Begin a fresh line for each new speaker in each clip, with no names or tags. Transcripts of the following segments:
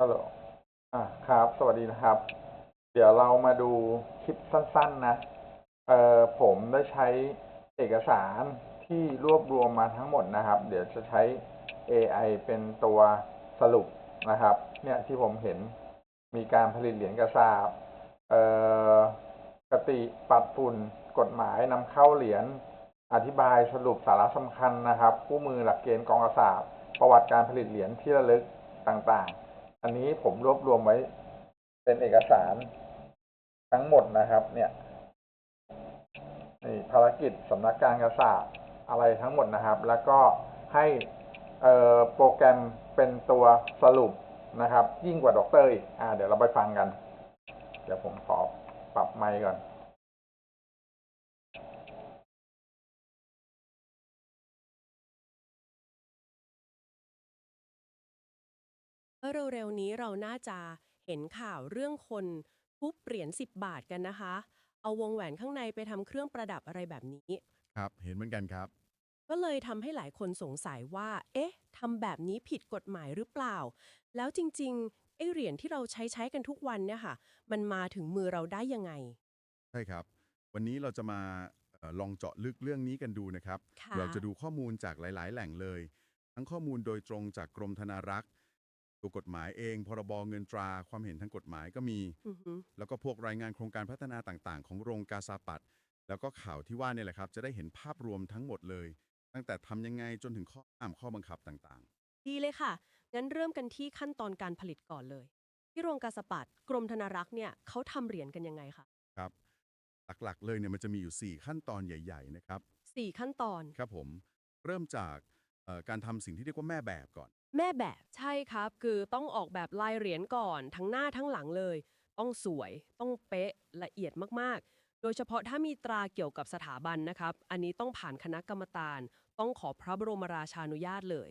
ฮัลโหล อะครับ สวัสดีนะครับ เดี๋ยวเรามาดูคลิปสั้น ๆ นะ เอ่อ ผมได้ใช้เอกสารที่รวบรวมมาทั้งหมดนะครับ เดี๋ยวจะใช้ AI เป็นตัวสรุปนะครับ เนี่ยที่ผมเห็นมีการผลิตเหรียญกระสาบ เอ่อ กติปัดฝุ่น กฎหมายนำเข้าเหรียญ อธิบายสรุปสาระสำคัญนะครับ คู่มือหลักเกณฑ์กองกระสาบ ประวัติการผลิตเหรียญที่ระลึกต่างๆ อันนี้ผมรวบรวมไว้ เป็นเอกสารทั้งหมดนะครับ เนี่ยนี่ภารกิจสำนักการกษาอะไรทั้งหมดนะครับ แล้วก็ให้โปรแกรมเป็นตัวสรุปนะครับ ยิ่งกว่าด็อกเตอร์อีกอ่า เดี๋ยวเราไปฟังกัน เดี๋ยวผมขอปรับไมค์ก่อน
เมื่อเร็วๆนี้เราน่าจะเห็นข่าวเรื่องคนทุบเหรียญ10 บาทกันนะคะ เอาวงแหวนข้างในไปทำเครื่องประดับอะไรแบบนี้
ครับ เห็นเหมือนกันครับ
ก็เลยทำให้หลายคนสงสัยว่า เอ๊ะทำแบบนี้ผิดกฎหมายหรือเปล่า แล้วจริงๆไอ้เหรียญที่เราใช้ใช้กันทุกวันเนี่ยค่ะ มันมาถึงมือเราได้ยังไง
ใช่ครับ วันนี้เราจะมาเอ่อลองเจาะลึกเรื่องนี้กันดูนะครับ
ค่ะ
เราจะดูข้อมูลจากหลาย ๆ แหล่งเลย ทั้งข้อมูลโดยตรงจากกรมธนารักษ์ ตัวกฎหมายเอง พรบเงินตราความเห็นทางกฎหมายก็มี
อือหือ
แล้วก็พวกรายงานโครงการพัฒนาต่างๆ ของโรงกาซาปัด แล้วก็ข่าวที่ว่าเนี่ยแหละครับ จะได้เห็นภาพรวมทั้งหมดเลย ตั้งแต่ทำยังไงจนถึงข้อห้ามข้อบังคับต่าง
ดีเลยค่ะ งั้นเริ่มกันที่ขั้นตอนการผลิตก่อนเลย ที่โรงกาสปัดกรมธนารักษ์เนี่ยเขาทำเหรียญกันยังไงคะ
ๆครับหลักๆ เลยเนี่ยมันจะมีอยู่ 4 ขั้นตอนใหญ่ ๆ นะครับ
สี่ขั้นตอน
ครับผมเริ่มจากเอ่อการทำสิ่งที่เรียกว่าแม่แบบก่อน
แม่แบบใช่ครับ คือต้องออกแบบลายเหรียญก่อนทั้งหน้าทั้งหลังเลย ต้องสวย ต้องเป๊ะละเอียดมากๆ โดยเฉพาะถ้ามีตราเกี่ยวกับสถาบันนะครับ อันนี้ต้องผ่านคณะกรรมการ ต้องขอพระบรมราชานุญาตเลย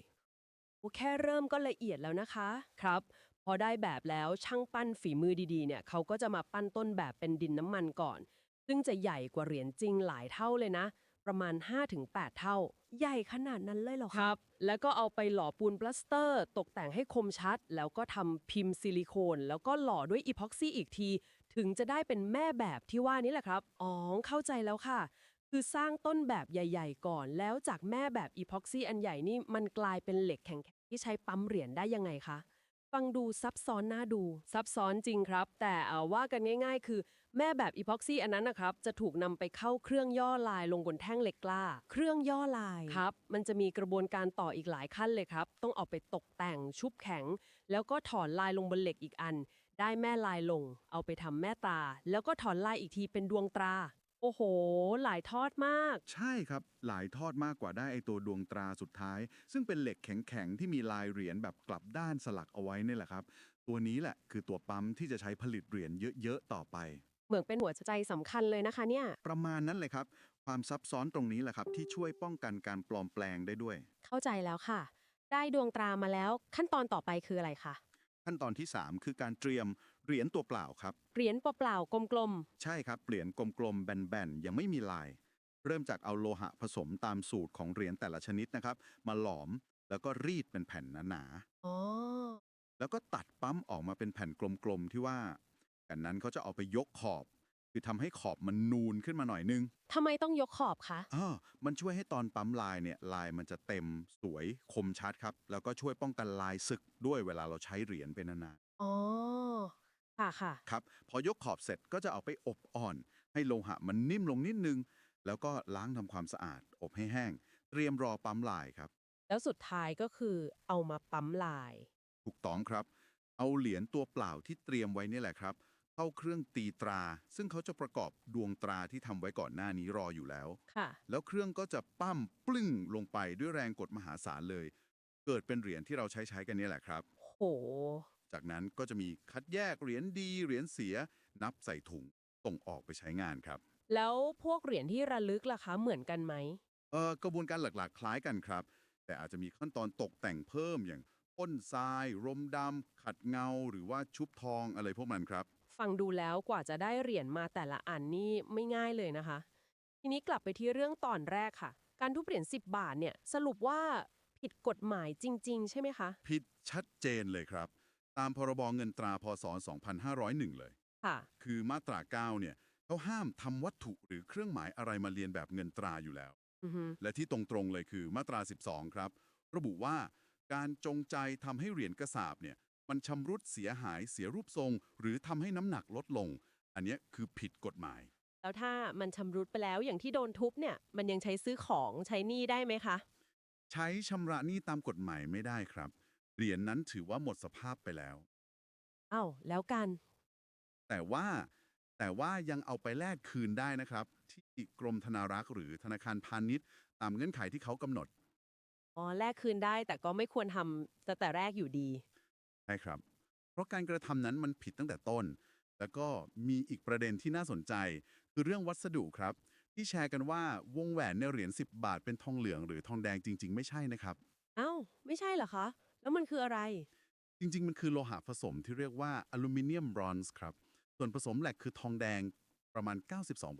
โอแค่เริ่มก็ละเอียดแล้วนะคะครับ พอได้แบบแล้วช่างปั้นฝีมือดีๆเนี่ยเขาก็จะมาปั้นต้นแบบเป็นดินน้ำมันก่อน ซึ่งจะใหญ่กว่าเหรียญจริงหลายเท่าเลยนะ ประมาณ 5-8 เท่า ใหญ่ขนาดนั้นเลยเหรอครับ แล้วก็เอาไปหล่อปูนปลาสเตอร์ ตกแต่งให้คมชัด แล้วก็ทำพิมพ์ซิลิโคน แล้วก็หล่อด้วยอีพ็อกซี่อีกที ถึงจะได้เป็นแม่แบบที่ว่านี่แหละครับ อ๋อ เข้าใจแล้วค่ะ คือสร้างต้นแบบใหญ่ ๆ ก่อน แล้วจากแม่แบบอีพ็อกซี่อันใหญ่นี่มันกลายเป็นเหล็กแข็งๆที่ใช้ปั๊มเหรียญได้ยังไงคะ ฟังดูซับซ้อนน่าดู ซับซ้อนจริงครับ แต่เอาว่ากันง่าย ๆ คือแม่แบบอีพ็อกซี่อันนั้นนะครับ จะถูกนำไปเข้าเครื่องย่อลายลงบนแท่งเหล็กกล้า เครื่องย่อลายครับ มันจะมีกระบวนการต่ออีกหลายขั้นเลยครับ ต้องเอาไปตกแต่งชุบแข็ง แล้วก็ถอนลายลงบนเหล็กอีกอัน ได้แม่ลายลง เอาไปทำแม่ตราแล้วก็ถอนลายอีกทีเป็นดวงตรา โอ้โห หลายทอดมาก
ใช่ครับ หลายทอดมากกว่าได้ไอตัวดวงตราสุดท้าย ซึ่งเป็นเหล็กแข็งๆ ที่มีลายเหรียญแบบกลับด้านสลักเอาไว้นี่แหละครับ ตัวนี้แหละคือตัวปั๊มที่จะใช้ผลิตเหรียญเยอะๆ ต่อไป
เหมือนเป็นหัวใจสำคัญเลยนะคะเนี่ย
ประมาณนั้นเลยครับ ความซับซ้อนตรงนี้แหละครับ ที่ช่วยป้องกันการปลอมแปลงได้ด้วย
เข้าใจแล้วค่ะ ได้ดวงตรามาแล้วขั้นตอนต่อไปคืออะไรคะ
ขั้นตอนที่ 3 คือการเตรียม เหรียญตัวเปล่าครับ
เหรียญเปล่าๆกลม
ใช่ครับ เหรียญกลมๆ แบนๆ ยังไม่มีลาย เริ่มจากเอาโลหะผสมตามสูตรของเหรียญแต่ละชนิดนะครับ มาหลอมแล้วก็รีดเป็นแผ่นหนา
ๆ อ๋อ
ๆแล้วก็ตัดปั๊มออกมาเป็นแผ่นกลมๆที่ว่ากันนั้นเขาจะเอาไปยกขอบ คือทำให้ขอบมันนูนขึ้นมาหน่อยนึง
ทำไมต้องยกขอบคะ
อ่ามันช่วยให้ตอนปั๊มลายเนี่ยลายมันจะเต็มสวยคมชัดครับ แล้วก็ช่วยป้องกันลายสึกด้วยเวลาเราใช้เหรียญเป็นนาน
อ๋อ ค่ะค่ะ
ๆครับพอยกขอบเสร็จก็จะเอาไปอบอ่อน ให้โลหะมันนิ่มลงนิดนึง แล้วก็ล้างทำความสะอาด อบให้แห้ง เตรียมรอปั๊มลายครับ
แล้วสุดท้ายก็คือเอามาปั๊มลาย
ถูกต้องครับ เอาเหรียญตัวเปล่าที่เตรียมไว้นี่แหละครับ เข้าเครื่องตีตรา ซึ่งเขาจะประกอบดวงตราที่ทำไว้ก่อนหน้านี้รออยู่แล้ว
ค่ะ
แล้วเครื่องก็จะปั้มปลึ้งลงไปด้วยแรงกดมหาศาลเลย เกิดเป็นเหรียญที่เราใช้ใช้กันเนี่ยแหละครับ
โห
จากนั้นก็จะมีคัดแยกเหรียญดีเหรียญเสีย นับใส่ถุงส่งออกไปใช้งานครับ
แล้วพวกเหรียญที่ระลึกล่ะคะเหมือนกันไหม
เออกระบวนการหลักๆ คล้ายกันครับ แต่อาจจะมีขั้นตอนตกแต่งเพิ่มอย่างพ่นทราย รมดำขัดเงา หรือว่าชุบทองอะไรพวกมันครับ
ฟังดูแล้วกว่าจะได้เหรียญมาแต่ละอันนี่ไม่ง่ายเลยนะคะ ทีนี้กลับไปที่เรื่องตอนแรกค่ะ การทุบเหรียญ10 บาทเนี่ยสรุปว่าผิดกฎหมายจริง ๆ ใช่ไหมคะ
ผิดชัดเจนเลยครับ ตามพรบเงินตราพศ 2501 เลย
ค่ะ
คือมาตรา 9 เนี่ยเขาห้ามทำวัตถุหรือเครื่องหมายอะไรมาเรียนแบบเงินตราอยู่แล้ว
อือฮึ
และที่ตรงๆเลยคือมาตรา 12 ครับ ระบุว่าการจงใจทำให้เหรียญกระสาบเนี่ยมันชำรุดเสียหายเสียรูปทรง หรือทำให้น้ำหนักลดลง อันเนี้ยคือผิดกฎหมาย
แล้วถ้ามันชำรุดไปแล้วอย่างที่โดนทุบเนี่ย มันยังใช้ซื้อของใช้หนี้ได้ไหมคะ
ใช้ชำระหนี้ตามกฎหมายไม่ได้ครับ เหรียญนั้นถือว่าหมดสภาพไปแล้ว
เอ้าแล้วกัน
แต่ว่าแต่ว่ายังเอาไปแลกคืนได้นะครับ ที่กรมธนารักษ์หรือธนาคารพาณิชย์ ตามเงื่อนไขที่เขากำหนด
อ๋อแลกคืนได้แต่ก็ไม่ควรทำแต่แต่แรกอยู่ดี
ใช่ครับ เพราะการกระทำนั้นมันผิดตั้งแต่ต้น แล้วก็มีอีกประเด็นที่น่าสนใจ คือเรื่องวัสดุครับ ที่แชร์กันว่าวงแหวนในเหรียญ10 บาทเป็นทองเหลืองหรือทองแดงจริง ๆ ไม่ใช่นะครับ
เอ้า ไม่ใช่เหรอคะ แล้วมันคืออะไร
จริง ๆ มันคือโลหะผสมที่เรียกว่าอลูมิเนียมบรอนซ์ครับ ส่วนผสมแหลกคือทองแดงประมาณ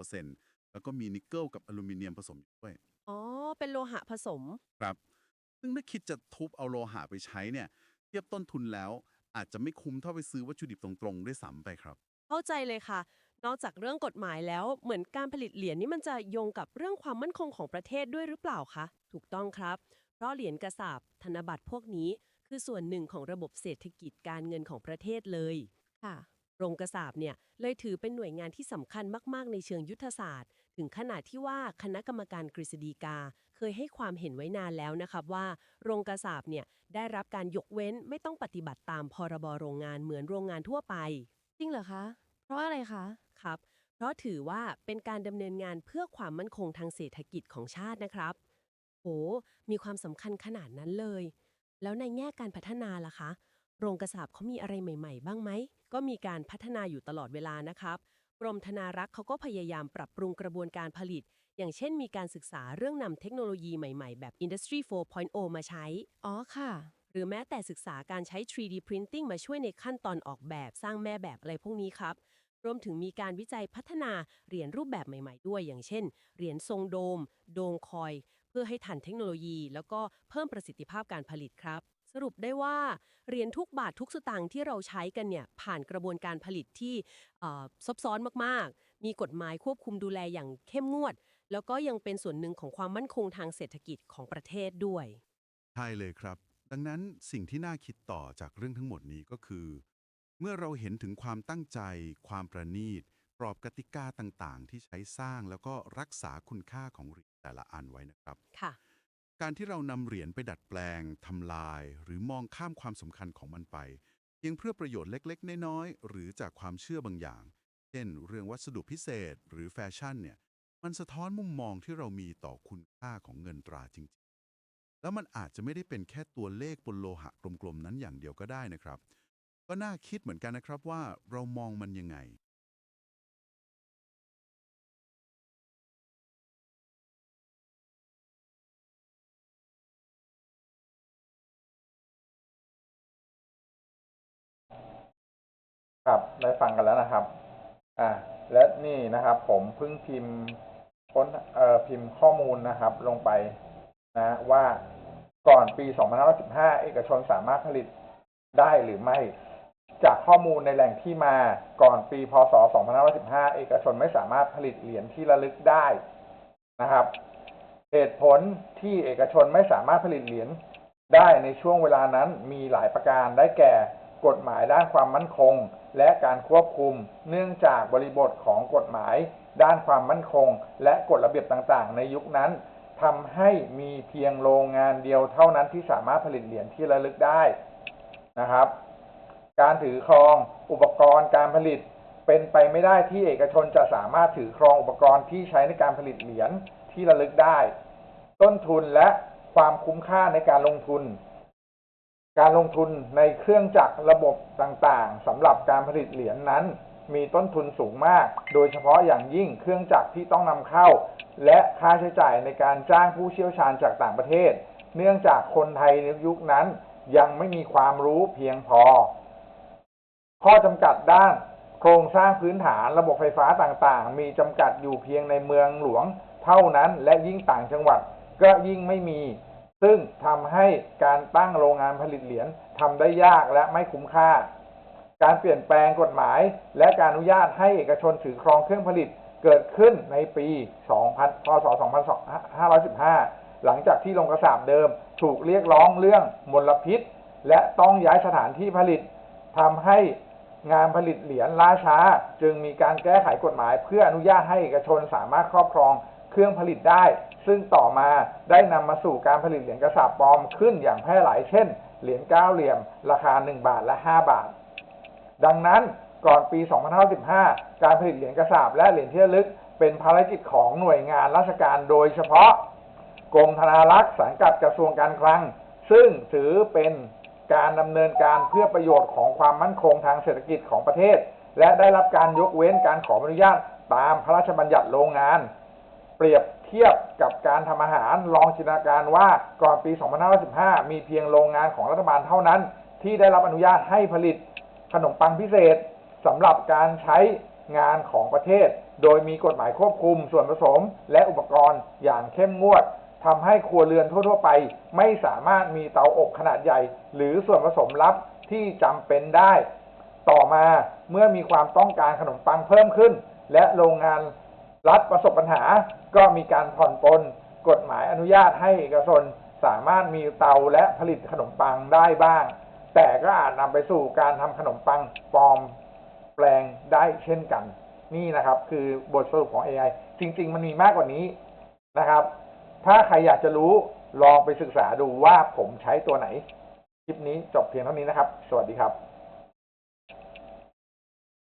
92%แล้วก็มีนิกเกิลกับอลูมิเนียมผสมอยู่ด้วย
อ๋อ เป็นโลหะผสม
ครับ ซึ่งถ้าคิดจะทุบเอาโลหะไปใช้เนี่ย เทียบต้นทุนแล้ว อาจจะไม่คุ้มเท่าไปซื้อวัตถุดิบตรงๆ ด้วยซ้ำไปครับ
เข้าใจเลยค่ะ นอกจากเรื่องกฎหมายแล้ว เหมือนการผลิตเหรียญนี่มันจะโยงกับเรื่องความมั่นคงของประเทศด้วยหรือเปล่าคะ ถูกต้องครับ เพราะเหรียญกระสาบธนบัตรพวกนี้ คือส่วนหนึ่งของระบบเศรษฐกิจการเงินของประเทศเลยค่ะโรงกระสาบเนี่ยเลยถือเป็นหน่วยงานที่สำคัญมากๆ ในเชิงยุทธศาสตร์ ถึงขนาดที่ว่าคณะกรรมการกฤษฎีกา เคยให้ความเห็นไว้นานแล้วนะครับว่า โรงกระสาบเนี่ยได้รับการยกเว้นไม่ต้องปฏิบัติตามพรบโรงงานเหมือนโรงงานทั่วไป
จริงเหรอคะ เพราะอะไรคะ
ครับ เพราะถือว่าเป็นการดำเนินงานเพื่อความมั่นคงทางเศรษฐกิจของชาตินะครับโหมีความสำคัญขนาดนั้นเลย แล้วในแง่การพัฒนาล่ะคะ โรงกระสาบเขามีอะไรใหม่ ๆ บ้างไหม ก็มีการพัฒนาอยู่ตลอดเวลานะครับกรมธนารักษ์เขาก็พยายามปรับปรุงกระบวนการผลิต อย่างเช่นมีการศึกษาเรื่องนำเทคโนโลยีใหม่ๆ แบบ Industry 4.0 มาใช้
อ๋อค่ะ
หรือแม้แต่ศึกษาการใช้ 3D Printing มาช่วยในขั้นตอนออกแบบสร้างแม่แบบอะไรพวกนี้ครับรวมถึงมีการวิจัยพัฒนาเหรียญรูปแบบใหม่ๆ ด้วย อย่างเช่น เหรียญทรงโดม โดมคอยเพื่อให้ทันเทคโนโลยี แล้วก็เพิ่มประสิทธิภาพการผลิตครับ สรุปได้ว่าเหรียญทุกบาททุกสตางค์ที่เราใช้กันเนี่ยผ่านกระบวนการผลิตที่ซับซ้อนมากๆ มีกฎหมายควบคุมดูแลอย่างเข้มงวด แล้วก็ยังเป็นส่วนหนึ่งของความมั่นคงทางเศรษฐกิจของประเทศด้วย
ใช่เลยครับ ดังนั้นสิ่งที่น่าคิดต่อจากเรื่องทั้งหมดนี้ก็คือ เมื่อเราเห็นถึงความตั้งใจ ความประณีตกรอบกติกาต่างๆ ที่ใช้สร้างแล้วก็รักษาคุณค่าของเหรียญ แต่ละอันไว้นะครับ
ค่ะ
การที่เรานำเหรียญไปดัดแปลงทำลาย หรือมองข้ามความสำคัญของมันไปเพียงเพื่อประโยชน์เล็กๆ น้อยๆ หรือจากความเชื่อบางอย่าง เช่น เรื่องวัสดุพิเศษหรือแฟชั่นเนี่ย มันสะท้อนมุมมองที่เรามีต่อคุณค่าของเงินตราจริงๆ แล้วมันอาจจะไม่ได้เป็นแค่ตัวเลขบนโลหะกลมๆ นั้นอย่างเดียวก็ได้นะครับ ก็น่าคิดเหมือนกันนะครับว่าเรามองมันยังไง
ครับได้ฟังกันแล้วนะครับ อ่า และนี่นะครับ ผมเพิ่งพิมพ์ค้นเอ่อพิมพ์ข้อมูลนะครับ ลงไปนะว่าก่อนปี 2515 เอกชนสามารถผลิตได้หรือไม่ จากข้อมูลในแหล่งที่มาก่อนปี พศ 2515 เอกชนไม่สามารถผลิตเหรียญที่ระลึกได้นะครับ เหตุผลที่เอกชนไม่สามารถผลิตเหรียญได้ในช่วงเวลานั้นมีหลายประการได้แก่กฎหมายด้านความมั่นคง และการควบคุมเนื่องจากบริบทของกฎหมาย ด้านความมั่นคง และกฎระเบียบต่างๆ ในยุคนั้นทำให้มีเพียงโรงงานเดียวเท่านั้นที่สามารถผลิตเหรียญที่ระลึกได้นะครับ การถือครองอุปกรณ์การผลิตเป็นไปไม่ได้ที่เอกชนจะสามารถถือครองอุปกรณ์ที่ใช้ในการผลิตเหรียญที่ระลึกได้ ต้นทุนและความคุ้มค่าในการลงทุน การลงทุนในเครื่องจักรระบบต่างๆสำหรับการผลิตเหรียญนั้น มีต้นทุนสูงมาก โดยเฉพาะอย่างยิ่งเครื่องจักรที่ต้องนำเข้า และค่าใช้จ่ายในการจ้างผู้เชี่ยวชาญจากต่างประเทศ เนื่องจากคนไทยในยุคนั้น ยังไม่มีความรู้เพียงพอ ข้อจำกัดด้านโครงสร้างพื้นฐานระบบไฟฟ้าต่างๆ มีจำกัดอยู่เพียงในเมืองหลวง เท่านั้นและยิ่งต่างจังหวัดก็ยิ่งไม่มี ซึ่งทำให้การตั้งโรงงานผลิตเหรียญทำได้ยากและไม่คุ้มค่า การเปลี่ยนแปลงกฎหมาย และการอนุญาตให้เอกชนถือครองเครื่องผลิตเกิดขึ้นในปี 2000 พศ 2515 หลังจากที่โรงกระสาบเดิมถูกเรียกร้องเรื่องมลพิษ และต้องย้ายสถานที่ผลิตทำให้งานผลิตเหรียญล่าช้า จึงมีการแก้ไขกฎหมาย เพื่ออนุญาตให้เอกชนสามารถครอบครองเครื่องผลิตได้ ซึ่งต่อมาได้นำมาสู่การผลิตเหรียญกระสาบปลอมขึ้นอย่างแพร่หลาย เช่น เหรียญเก้าเหลี่ยม ราคา 1 บาทและ 5 บาท ดังนั้นก่อนปี 2515 การผลิตเหรียญกระสาบและเหรียญที่ระลึก เป็นภารกิจของหน่วยงานราชการโดยเฉพาะ กรมธนารักษ์สังกัดกระทรวงการคลัง ซึ่งถือเป็นการดำเนินการเพื่อประโยชน์ของความมั่นคงทางเศรษฐกิจของประเทศ และได้รับการยกเว้นการขออนุญาตตามพระราชบัญญัติโรงงาน เปรียบ ทียบกับการทำอาหารลองจินตนาการว่าก่อนปี 2515 มีเพียงโรงงานของรัฐบาลเท่านั้น ที่ได้รับอนุญาตให้ผลิตขนมปังพิเศษสำหรับการใช้งานของประเทศ โดยมีกฎหมายควบคุมส่วนผสมและอุปกรณ์อย่างเข้มงวดทำให้ครัวเรือนทั่ว ๆ ไป ไม่สามารถมีเตาอบขนาดใหญ่ หรือส่วนผสมลับที่จำเป็นได้ ต่อมาเมื่อมีความต้องการขนมปังเพิ่มขึ้น และโรงงาน รัฐประสบปัญหาก็มีการผ่อนปลนกฎหมายอนุญาตให้เอกชนสามารถมีเตาและผลิตขนมปังได้บ้าง แต่ก็อาจนำไปสู่การทำขนมปังปลอมแปลงได้เช่นกัน นี่นะครับ คือบทสรุปของ AI จริง ๆ มันมีมากกว่านี้นะครับ ถ้าใครอยากจะรู้ลองไปศึกษาดูว่าผมใช้ตัวไหน คลิปนี้จบเพียงเท่านี้นะครับ สวัสดีครับ